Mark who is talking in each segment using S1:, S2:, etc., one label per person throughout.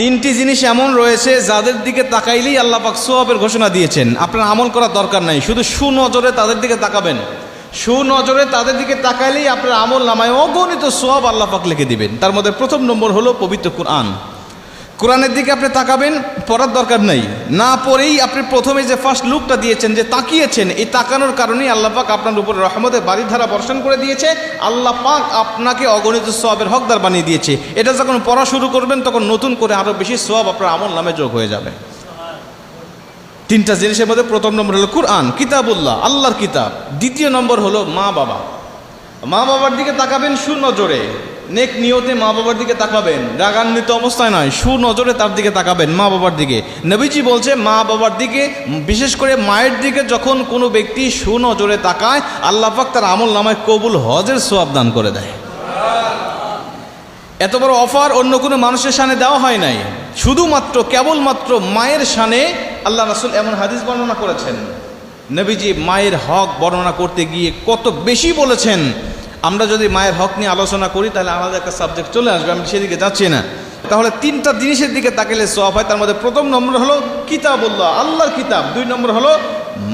S1: তিনটি জিনিস এমন রয়েছে যাদের দিকে তাকাইলেই আল্লাহ পাক সোয়াবের ঘোষণা দিয়েছেন। আপনার আমল করার দরকার নাই, শুধু সুনজরে তাদের দিকে তাকাবেন। সুনজরে তাদের দিকে তাকাইলেই আপনার আমল নামায় অগণিত সোয়াব আল্লাহ পাক লিখে দিবেন। তার মধ্যে প্রথম নম্বর হলো পবিত্র কোরআন। কোরআনের দিকে আপনি তাকাবেন, পড়ার দরকার নেই। না পড়েই আপনি প্রথমে যে ফার্স্ট লুকটা দিয়েছেন, যে তাকিয়েছেন, এই তাকানোর কারণেই আল্লাহ পাক আপনার উপর রহমতের বাড়ির ধারা বর্ষণ করে দিয়েছে। আল্লাহ পাক আপনাকে অগণিত সোয়াবের হকদার বানিয়ে দিয়েছে। এটা যখন পড়া শুরু করবেন, তখন নতুন করে আরও বেশি সোয়াব আপনার আমল নামে যোগ হয়ে যাবে। তিনটা জিনিসের মধ্যে প্রথম নম্বর হলো কুরআন, কিতাবুল্লাহ, আল্লাহর কিতাব। দ্বিতীয় নম্বর হলো মা বাবা। মা বাবার দিকে তাকাবেন সুনজরে। নেক নিয়তে মা বাবার দিকে তাকাবেন, রাগান্বিত অবস্থায় নয়, সুনজরে তার দিকে তাকাবেন মা বাবার দিকে। নবীজি বলছে, মা বাবার দিকে, বিশেষ করে মায়ের দিকে যখন কোনো ব্যক্তি সুনজরে তাকায়, আল্লাহ পাক তার আমল নামায় কবুল হজের সোয়াব দান করে দেয়। এত বড় অফার অন্য কোনো মানুষের সানে দেওয়া হয় নাই। শুধুমাত্র, কেবলমাত্র মায়ের সানে আল্লাহ রাসুল এমন হাদিস বর্ণনা করেছেন। নবীজি মায়ের হক বর্ণনা করতে গিয়ে কত বেশি বলেছেন আমরা যদি মায়ের হক নিয়ে আলোচনা করি, তাহলে আলাদা একটা সাবজেক্ট চলে আসবে, আমি সেদিকে যাচ্ছি না। তাহলে তিনটা জিনিসের দিকে তাকালে সব হয়, তার মধ্যে প্রথম নম্বর হলো কিতাব কিতাবুল্লাহ, আল্লাহর কিতাব। দুই নম্বর হলো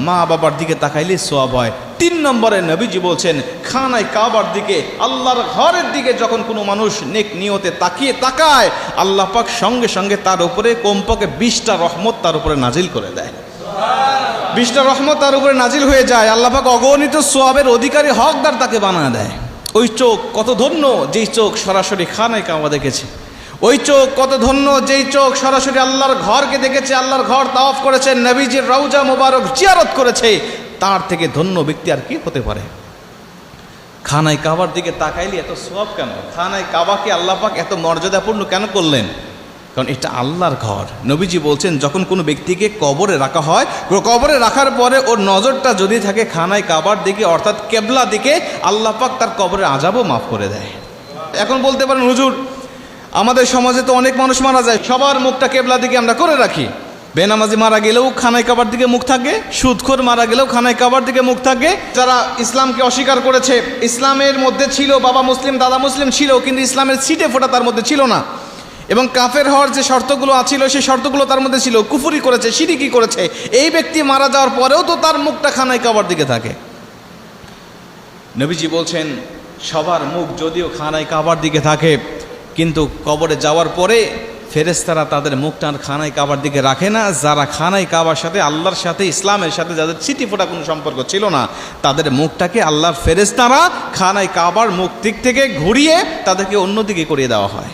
S1: মা বাবার দিকে তাকাইলে সব হয়। তিন নম্বরে নবীজি বলছেন, খানায় কাবার দিকে, আল্লাহর ঘরের দিকে যখন কোনো মানুষ নেক নিয়তে তাকিয়ে তাকায়, আল্লাহ পাক সঙ্গে সঙ্গে তার উপরে কমপক্ষে বিশটা রহমত তার উপরে নাজিল করে দেয়। বিশটা রহমত তার উপরে নাজিল হয়ে যায়। আল্লাহ পাক অগণিত সোয়াবের অধিকারী হকদার তাকে বানা দেয়। ওই চোখ কত ধন্য যেই চোখ সরাসরি খানায় কাবা দেখেছে। ওই চোখ কত ধন্য যেই চোখ সরাসরি আল্লাহর ঘরকে দেখেছে। আল্লাহর ঘর তাওয়াফ করেছে। নবীজির রৌজা মোবারক জিয়ারত করেছে। তার থেকে ধন্য ব্যক্তি আর কি হতে পারে? খানায় কাবার দিকে তাকাইলি এত সব কেন? খানায় কাবাকে আল্লাহ পাক এত মর্যাদাপূর্ণ কেন করলেন? কারণ এটা আল্লাহর ঘর। নবীজি বলছেন, যখন কোনো ব্যক্তিকে কবরে রাখা হয়, কবরে রাখার পরে ওর নজরটা যদি থাকে খানায় কাবার দিকে, অর্থাৎ কেবলা দিকে, আল্লাহ পাক তার কবরে আজাবও মাফ করে দেয়। এখন বলতে পারেন, হুজুর, আমাদের সমাজে তো অনেক মানুষ মারা যায়, সবার মুখটা কেবলা দিকে আমরা করে রাখি। বেনামাজি মারা গেলেও খানায় কাবার দিকে মুখ থাকে, সুদখোর মারা গেলেও খানায় কাবার দিকে মুখ থাকে। যারা ইসলামকে অস্বীকার করেছে, ইসলামের মধ্যে ছিল বাবা মুসলিম, দাদা মুসলিম ছিল, কিন্তু ইসলামের সিটে ফোটা তার মধ্যে ছিল না। এবং কাফের হওয়ার যে শর্তগুলো আছিল, সেই শর্তগুলো তার মধ্যে ছিল। কুফুরি করেছে, সিরিকি করেছে। এই ব্যক্তি মারা যাওয়ার পরেও তো তার মুখটা খানায় কাবার দিকে থাকে। নবীজি বলছেন, সবার মুখ যদিও খানায় কাবার দিকে থাকে, কিন্তু কবরে যাওয়ার পরে ফেরেস্তারা তাদের মুখটা খানায় কাবার দিকে রাখে না। যারা খানায় কাবার সাথে, আল্লাহর সাথে, ইসলামের সাথে যাদের চিঠি ফোটা কোনো সম্পর্ক ছিল না, তাদের মুখটাকে আল্লাহর ফেরেস্তারা খানায় কাবার মুখ দিক থেকে ঘুরিয়ে তাদেরকে অন্যদিকে করিয়ে দেওয়া হয়।